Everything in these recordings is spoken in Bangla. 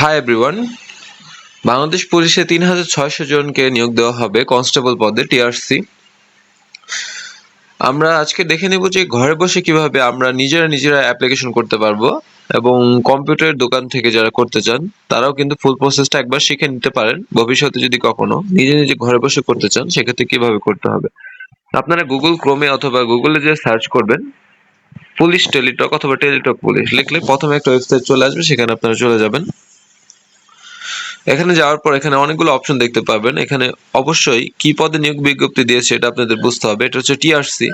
হাই এভরিওয়ান বাংলাদেশ পুলিশে তিন হাজার ছয়শো জনকে নিয়োগ দেওয়া হবে কনস্টেবল পদে, টিআরসি। আমরা আজকে দেখে নেব যে ঘরে বসে কীভাবে আমরা নিজেরা নিজেরা অ্যাপ্লিকেশন করতে পারব এবং কম্পিউটার দোকান থেকে যারা করতে চান, তারাও কিন্তু ফুল প্রসেসটা একবার শিখে নিতে পারেন। ভবিষ্যতে যদি কখনো নিজে নিজে ঘরে বসে করতে চান, সেক্ষেত্রে কীভাবে করতে হবে? আপনারা গুগল ক্রোমে অথবা গুগলে যে সার্চ করবেন, পুলিশ টেলিটক অথবা টেলিটক পুলিশ, লিখলে প্রথমে একটা ওয়েবসাইট চলে আসবে, সেখানে আপনারা চলে যাবেন। এখানে যাওয়ার পর এখানে অনেকগুলো অপশন দেখতে পাবেন। এখানে অবশ্যই কি পদে নিয়োগ বিজ্ঞপ্তি দিয়েছে এটা আপনাদের বুঝতে হবে। এটা হচ্ছে টিআরসি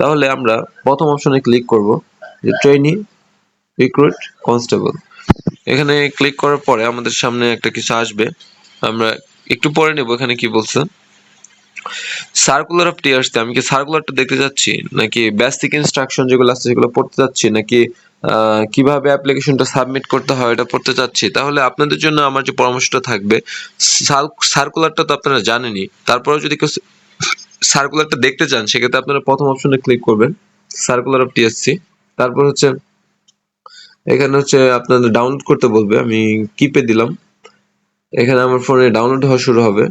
তাহলে আমরা প্রথম অপশনে ক্লিক করব, যে ট্রেনি রিক্রুট কনস্টেবল এখানে ক্লিক করার পরে আমাদের সামনে একটা কিছু আসবে। আমরা একটু পরে নেব, এখানে কি বলছে? সার্কুলার অফ টিআরসি আমি কি সার্কুলারটা দেখতে যাচ্ছি নাকি বেসিক ইনস্ট্রাকশন যেগুলো আছে সেগুলো পড়তে যাচ্ছি নাকি কীভাবে অ্যাপ্লিকেশনটা সাবমিট করতে হয় এটা পড়তে চাচ্ছি। তাহলে আপনাদের জন্য আমার যে পরামর্শটা থাকবে সার্কুলারটা তো আপনারা জানেনই। তারপরে যদি কেউ সার্কুলারটা দেখতে চান, সেক্ষেত্রে আপনারা প্রথম অপশনে ক্লিক করবেন সার্কুলার অফ টিএসসি তারপর হচ্ছে, এখানে হচ্ছে আপনাদের ডাউনলোড করতে বলবে। আমি কিপে দিলাম। এখানে আমার ফোনে ডাউনলোড হওয়া শুরু হবে।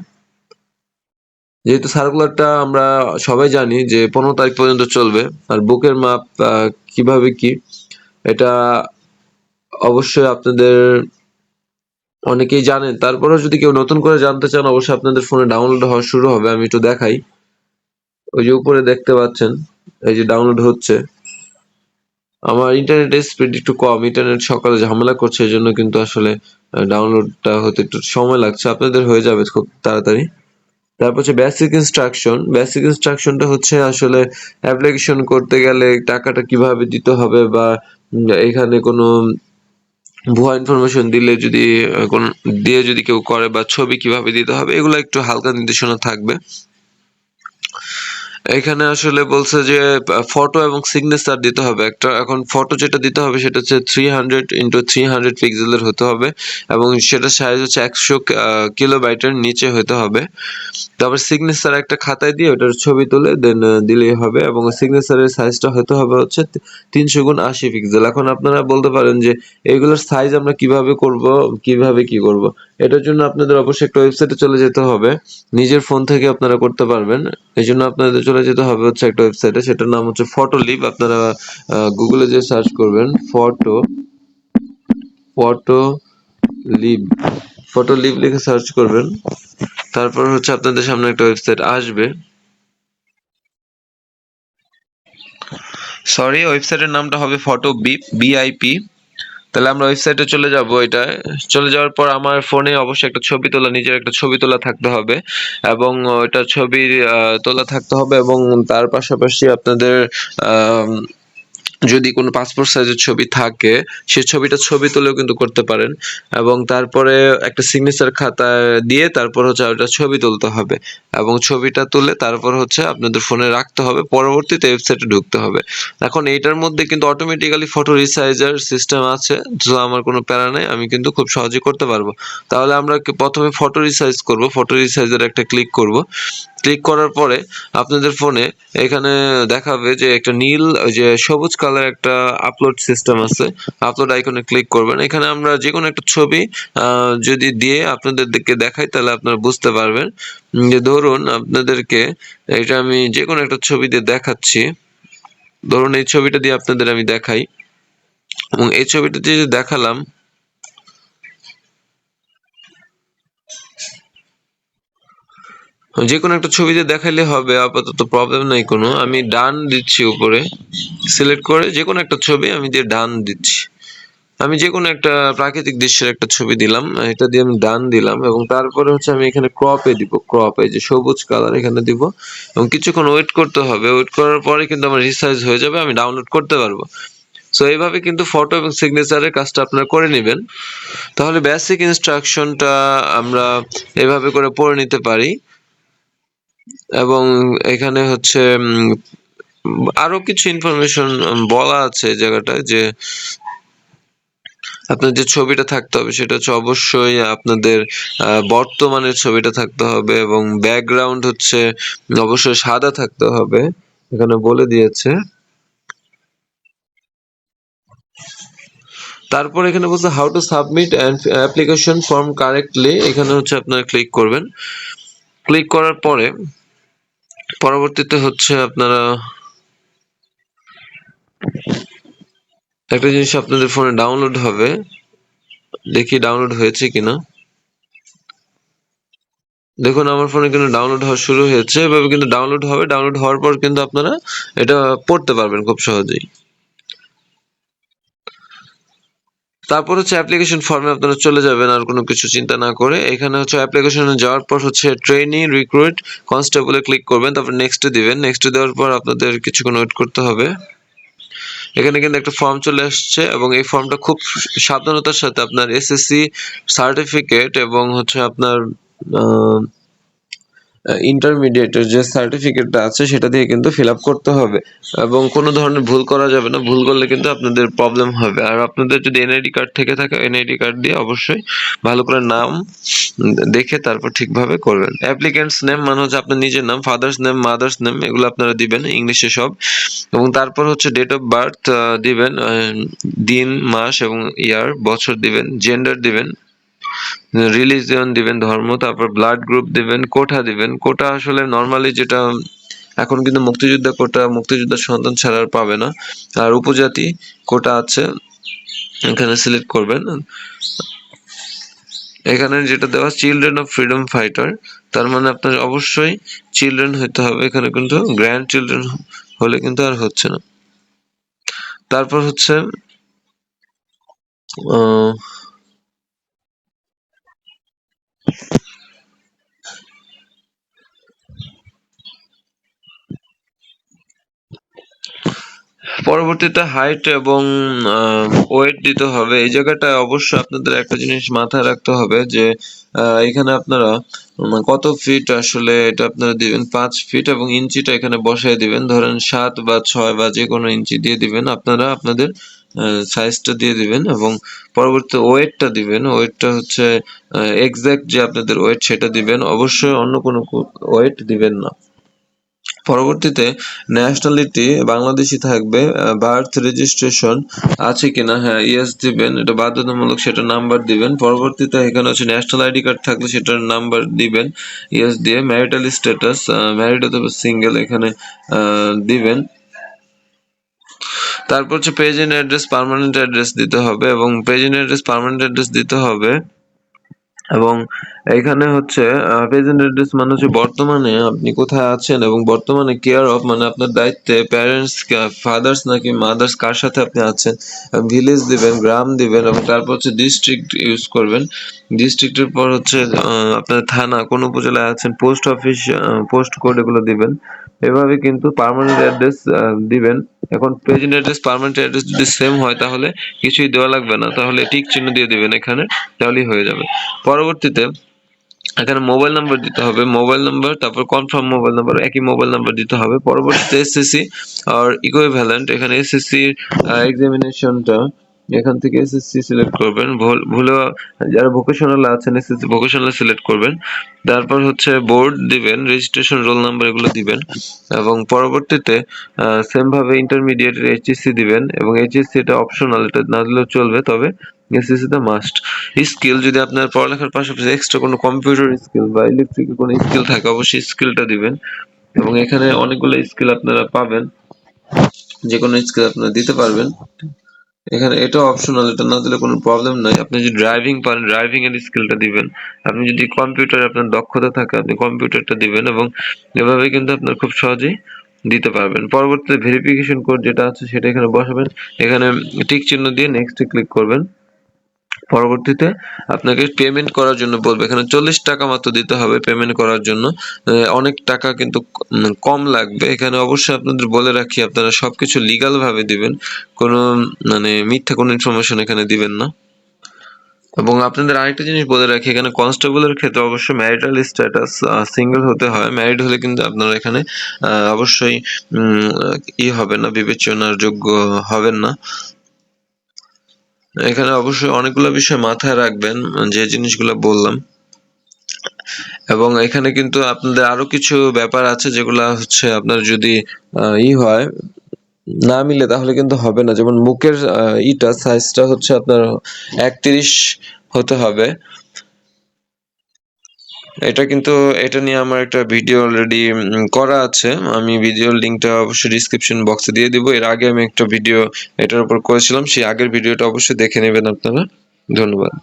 যেহেতু সার্কুলারটা আমরা সবাই জানি যে পনেরো তারিখ পর্যন্ত চলবে, আর বুকের মাপ কীভাবে কি এটা অবশ্যই আপনাদের অনেকেই জানেন। তারপরেও যদি কেউ নতুন করে জানতে চান, অবশ্যই আপনাদের ফোনে ডাউনলোড হওয়া শুরু হবে। আমি একটু দেখাই। ওই যে উপরে দেখতে পাচ্ছেন, এই যে ডাউনলোড হচ্ছে। আমার ইন্টারনেটের স্পিড একটু কম। ইন্টারনেট সকালে ঝামেলা করছে এই জন্য কিন্তু আসলে ডাউনলোডটা হতে একটু সময় লাগছে। আপনাদের হয়ে যাবে খুব তাড়াতাড়ি। তারপর হচ্ছে বেসিক ইনস্ট্রাকশন বেসিক ইনস্ট্রাকশনটা হচ্ছে আসলে অ্যাপ্লিকেশন করতে গেলে টাকাটা কীভাবে দিতে হবে বা এখানে কোনো ভুয়া ইনফরমেশন দিলে যদি কোন, দিয়ে যদি কেউ করে বা ছবি কীভাবে দিতে হবে, এগুলো একটু হালকা নির্দেশনা থাকবে। এখানে আসলে বলছে যে ফটো এবং সিগনেচার দিতে হবে। একটা এখন ফটো যেটা দিতে হবে সেটা হচ্ছে three hundred into three hundred পিক্সেলের হতে হবে এবং সেটা সাইজ হচ্ছে একশো কিলোবাইটের নিচে হতে হবে। তারপর সিগনেচার একটা খাতায় দিয়ে ওটার ছবি তুলে দেন দিলেই হবে এবং সিগনেচারের সাইজটা হতে হবে হচ্ছে তিনশো গুণ আশি পিক্সেল এখন আপনারা বলতে পারেন যে, এগুলোর সাইজ আমরা কীভাবে করব, কীভাবে কি করব? এটার জন্য আপনাদের অবশ্যই একটা ওয়েবসাইটে চলে যেতে হবে। নিজের ফোন থেকে আপনারা করতে পারবেন। এই জন্য আপনাদের চলে যেতে হবে হচ্ছে একটা ওয়েবসাইটে সেটার নাম হচ্ছে ফটো লিভ আপনারা গুগলে যে সার্চ করবেন photo photo live photo live লিখে সার্চ করবেন। তারপর হচ্ছে আপনাদের সামনে একটা ওয়েবসাইট আসবে। সরি ওয়েবসাইটের নামটা হবে ফটো বিপ বিআইপি তাহলে আমরা ওয়েবসাইটে চলে যাব এটা। চলে যাওয়ার পর আমার ফোনে অবশ্যই একটা ছবি তোলা, নিজের একটা ছবি তোলা থাকতে হবে এবং ওইটা ছবি তোলা থাকতে হবে এবং তার পাশাপাশি আপনাদের যদি কোনো পাসপোর্ট সাইজের ছবি থাকে, সে ছবিটা ছবি তুলেও কিন্তু করতে পারেন। এবং তারপরে একটা সিগনেচার খাতা দিয়ে তারপর হচ্ছে ওটা ছবি তুলতে হবে। এবং ছবিটা তুলে তারপর হচ্ছে আপনাদের ফোনে রাখতে হবে, পরবর্তীতে ওয়েবসাইটে ঢুকতে হবে। এখন এইটার মধ্যে কিন্তু অটোমেটিক্যালি ফটো রিসাইজার সিস্টেম আছে, তো আমার কোনো প্যারা নেই, আমি কিন্তু খুব সহজে করতে পারব। তাহলে আমরা প্রথমে ফটো রিসাইজ করব ফটো রিসাইজার একটা ক্লিক করব। ক্লিক করার পরে আপনাদের ফোনে এখানে দেখাবে যে একটা নীল যে সবুজ কালার একটা আপলোড সিস্টেম আছে। আপলোড আইকনে ক্লিক করবেন। এখানে আমরা যে কোনো একটা ছবি যদি দিয়ে আপনাদেরকে দেখাই, তাহলে আপনারা বুঝতে পারবেন। যে ধরুন আপনাদেরকে এটা আমি যে কোনো একটা ছবি দিয়ে দেখাচ্ছি। ধরুন এই ছবিটা দিয়ে আপনাদের আমি দেখাই। এবং এই ছবিটা দিয়ে দেখালাম যে কোনো একটা ছবিতে দেখাইলে হবে, আপাতত প্রবলেম নাই কোনো। আমি ডান দিচ্ছি উপরে সিলেক্ট করে যে কোনো একটা ছবি আমি দিয়ে ডান দিচ্ছি। আমি যে কোনো একটা প্রাকৃতিক দৃশ্যের একটা ছবি দিলাম, এটা দিয়ে আমি ডান দিলাম এবং তারপরে হচ্ছে আমি এখানে ক্রপে দিব ক্রপে যে সবুজ কালার এখানে দিব। এবং কিছুক্ষণ ওয়েট করতে হবে ওয়েট করার পরে কিন্তু আমার রিসাইজ হয়ে যাবে, আমি ডাউনলোড করতে পারব। সো এইভাবে কিন্তু ফটো এবং সিগনেচারের কাজটা আপনারা করে নেবেন। তাহলে বেসিক ইনস্ট্রাকশনটা আমরা এভাবে করে পড়ে নিতে পারি। এবং এখানে হচ্ছে আরও কিছু ইনফরমেশন বলা আছে জায়গাটায় যে আপনার যে ছবিটা থাকতে হবে সেটা হচ্ছে অবশ্যই আপনাদের বর্তমানের ছবিটা থাকতে হবে এবং ব্যাকগ্রাউন্ড হচ্ছে অবশ্যই সাদা থাকতে হবে। এখানে বলে দিয়েছে। তারপর এখানে বলছে how to submit application form correctly এখানে হচ্ছে আপনারা ক্লিক করবেন। ক্লিক করার পরে পরবর্তীতে হচ্ছে আপনারা একটা জিনিস আপনাদের ফোনে ডাউনলোড হবে। দেখি ডাউনলোড হয়েছে কিনা। দেখুন, আমার ফোনে কিন্তু ডাউনলোড হওয়া শুরু হয়েছে। এভাবে কিন্তু ডাউনলোড হবে। ডাউনলোড হওয়ার পর কিন্তু আপনারা এটা পড়তে পারবেন খুব সহজেই। তারপর হচ্ছে অ্যাপ্লিকেশন ফর্মে আপনারা চলে যাবেন আর কোনো কিছু চিন্তা না করে। এখানে হচ্ছে অ্যাপ্লিকেশনে যাওয়ার পর হচ্ছে ট্রেনিং রিক্রুট কনস্টেবলে ক্লিক করবেন, তারপর নেক্সটে দিবেন। নেক্সটে দেওয়ার পর আপনাদের কিছুক্ষণ ওয়েট করতে হবে। এখানে কিন্তু একটা ফর্ম চলে আসছে এবং এই ফর্মটা খুব সাবধানতার সাথে আপনার এসএসসি সার্টিফিকেট এবং হচ্ছে আপনার ইন্টারমিডিয়েটের যে সার্টিফিকেটটা আছে, সেটা দিয়ে কিন্তু ফিল আপ করতে হবে। এবং কোনো ধরনের ভুল করা যাবে না। ভুল করলে কিন্তু আপনাদের প্রবলেম হবে। আর আপনাদের যদি এনআইডি কার্ড থেকে থাকে এনআইডি কার্ড দিয়ে অবশ্যই ভালো করে নাম দেখে তারপর ঠিকভাবে করবেন। অ্যাপ্লিকেন্টস নেম মানে হচ্ছে আপনার নিজের নাম ফাদার্স নেম মাদার্স নেম এগুলো আপনারা দিবেন ইংলিশে সব। এবং তারপর হচ্ছে ডেট অফ বার্থ দিবেন দিন, মাস এবং ইয়ার বছর দিবেন জেন্ডার দিবেন। রিলিজিয়ন দিবেন, ধর্ম, তারপর ব্লাড গ্রুপ দিবেন কোটা দিবেন। কোটা আসলে নর্মালি যেটা এখন কিন্তু মুক্তিযোদ্ধা কোটা মুক্তিযোদ্ধার সন্তান ছাড়া পাবে না। আর উপজাতি কোটা আছে, এখানে সিলেক্ট করবেন। এখানে যেটা দেওয়া চিলড্রেন অফ ফ্রিডম ফাইটার তার মানে আপনার অবশ্যই চিলড্রেন হতে হবে। এখানে কিন্তু গ্র্যান্ড চিলড্রেন হলে কিন্তু আর হচ্ছে না। তারপর হচ্ছে পরবর্তীতে হাইট এবং ওয়েট দিতে হবে। এই জায়গাটায় অবশ্যই আপনাদের একটা জিনিস মাথায় রাখতে হবে যে এখানে আপনারা কত ফিট আসলে এটা আপনারা দিবেন? পাঁচ ফিট এবং ইঞ্চিটা এখানে বসায় দিবেন। ধরেন সাত বা ছয় বা যে কোনো ইঞ্চি দিয়ে দিবেন। আপনারা আপনাদের সাইজটা দিয়ে দিবেন এবং পরবর্তী ওয়েটটা দিবেন। ওয়েটটা হচ্ছে এক্সাক্ট যে আপনাদের ওয়েট সেটা দিবেন। অবশ্যই অন্য কোনো ওয়েট দিবেন না। পরবর্তীতে ন্যাশনালিটি বাংলাদেশি থাকবে বার্থ রেজিস্ট্রেশন আছে কিনা? হ্যাঁ ইয়েস দিবেন। এটা বাধ্যতামূলক সেটা নাম্বার দিবেন। পরবর্তীতে এখানে হচ্ছে ন্যাশনাল আইডি কার্ড থাকলে সেটার নাম্বার দিবেন। ইয়েস দিয়ে ম্যারিটাল স্ট্যাটাস ম্যারিড অথবা সিঙ্গেল এখানে দিবেন। তারপর হচ্ছে প্রেজেন্ট অ্যাড্রেস পার্মানেন্ট অ্যাড্রেস দিতে হবে এবং প্রেজেন্ট অ্যাড্রেস পার্মানেন্ট অ্যাড্রেস দিতে হবে। এবং এখানে হচ্ছে প্রেজেন্ট অ্যাড্রেস মানে হচ্ছে বর্তমানে আপনি কোথায় আছেন এবং বর্তমানে কেয়ার অফ মানে আপনার দায়িত্বে প্যারেন্টস ফাদার্স নাকি মাদার্স কার সাথে আপনি আছেন? ভিলেজ দিবেন, গ্রাম দিবেন এবং তারপর হচ্ছে ডিস্ট্রিক্ট ইউজ করবেন। ডিস্ট্রিক্টের পর হচ্ছে আপনার থানা, কোন উপজেলায় আছেন পোস্ট অফিস পোস্ট কোড এগুলো দিবেন। এভাবে কিন্তু পারমানেন্ট অ্যাড্রেস দিবেন। এখন প্রেজেন্ট অ্যাড্রেস পার্মানেন্ট অ্যাড্রেস যদি সেম হয় তাহলে কিছুই দেওয়া লাগবে না। তাহলে টিক চিহ্ন দিয়ে দিবেন এখানে তাহলেই হয়ে যাবে। পরবর্তীতে এখানে মোবাইল নাম্বার দিতে হবে। মোবাইল নাম্বার তারপর কনফার্ম মোবাইল নাম্বার একই মোবাইল নাম্বার দিতে হবে। পরবর্তীতে এসএসসি আর ইকুইভ্যালেন্ট এখানে এসএসসি এক্সামিনেশনটা এখান থেকে এসএসসি সিলেক্ট করবেন। ভুলে যারা ভোকেশনাল আছেন এসএসসি ভোকেশনাল সিলেক্ট করবেন। তারপর হচ্ছে বোর্ড দিবেন রেজিস্ট্রেশন রোল নাম্বার এগুলো দিবেন এবং পরবর্তীতে সেম ভাবে ইন্টারমিডিয়েট এইচএসসি দিবেন এবং এইচএসসি এটা অপশনাল এটা না দিলেও চলবে, তবে এসএসসি দ্য মাস্ট স্কিল যদি আপনার পড়ালেখার পাশাপাশি এক্সট্রা কোনো কম্পিউটার স্কিল বা ইলেকট্রিক কোনো স্কিল থাকে, অবশ্যই স্কিলটা দিবেন। এবং এখানে অনেকগুলো স্কিল আপনারা পাবেন। যে কোনো স্কিল আপনারা দিতে পারবেন। এখানে এটা অপশনাল এটা না দিলে কোনো প্রবলেম নাই। আপনি যদি ড্রাইভিং পারেন ড্রাইভিং এর স্কিলটা দিবেন। আপনি যদি কম্পিউটার আপনার দক্ষতা থাকে, আপনি কম্পিউটারটা দিবেন এবং এভাবে কিন্তু আপনার খুব সহজেই দিতে পারবেন। পরবর্তীতে ভেরিফিকেশন কোড যেটা আছে, সেটা এখানে বসাবেন। এখানে টিক চিহ্ন দিয়ে নেক্সটে ক্লিক করবেন। পরবর্তীতে আপনাকে পেমেন্ট করার জন্য বলবে। এখানে চল্লিশ টাকা মাত্র দিতে হবে পেমেন্ট করার জন্য। অনেক টাকা কিন্তু কম লাগবে। এখানে অবশ্যই আপনাদের বলে রাখি, আপনারা সবকিছু লিগাল ভাবে দিবেন। কোনো মানে মিথ্যা কোনো ইনফরমেশন এখানে দিবেন না। এবং আপনাদের আরেকটা জিনিস বলে রাখি, এখানে কনস্টেবলের ক্ষেত্রে অবশ্যই ম্যারিটাল স্ট্যাটাস সিঙ্গেল হতে হয়। ম্যারিড হলে কিন্তু আপনারা এখানে অবশ্যই ই হবে না, বিবেচনার যোগ্য হবেন না। এখানে অবশ্যই অনেকগুলো বিষয় মাথায় রাখবেন, যে জিনিসগুলো বললাম। এবং এখানে কিন্তু আপনাদের আরও কিছু ব্যাপার আছে যেগুলো হচ্ছে আপনার যদি ই হয়, না মিলে তাহলে কিন্তু হবে না। যেমন মুখের ইটা সাইজটা হচ্ছে আপনার একত্রিশ হতে হবে। এটা কিন্তু, এটা নিয়ে আমার একটা ভিডিও অলরেডি করা আছে। আমি ভিডিওর লিংকটা অবশ্যই ডিসক্রিপশন বক্সে দিয়ে দিব। এর আগে আমি একটা ভিডিও এটার উপর করেছিলাম। সেই আগের ভিডিওটা অবশ্যই দেখে নেবেন আপনারা। ধন্যবাদ।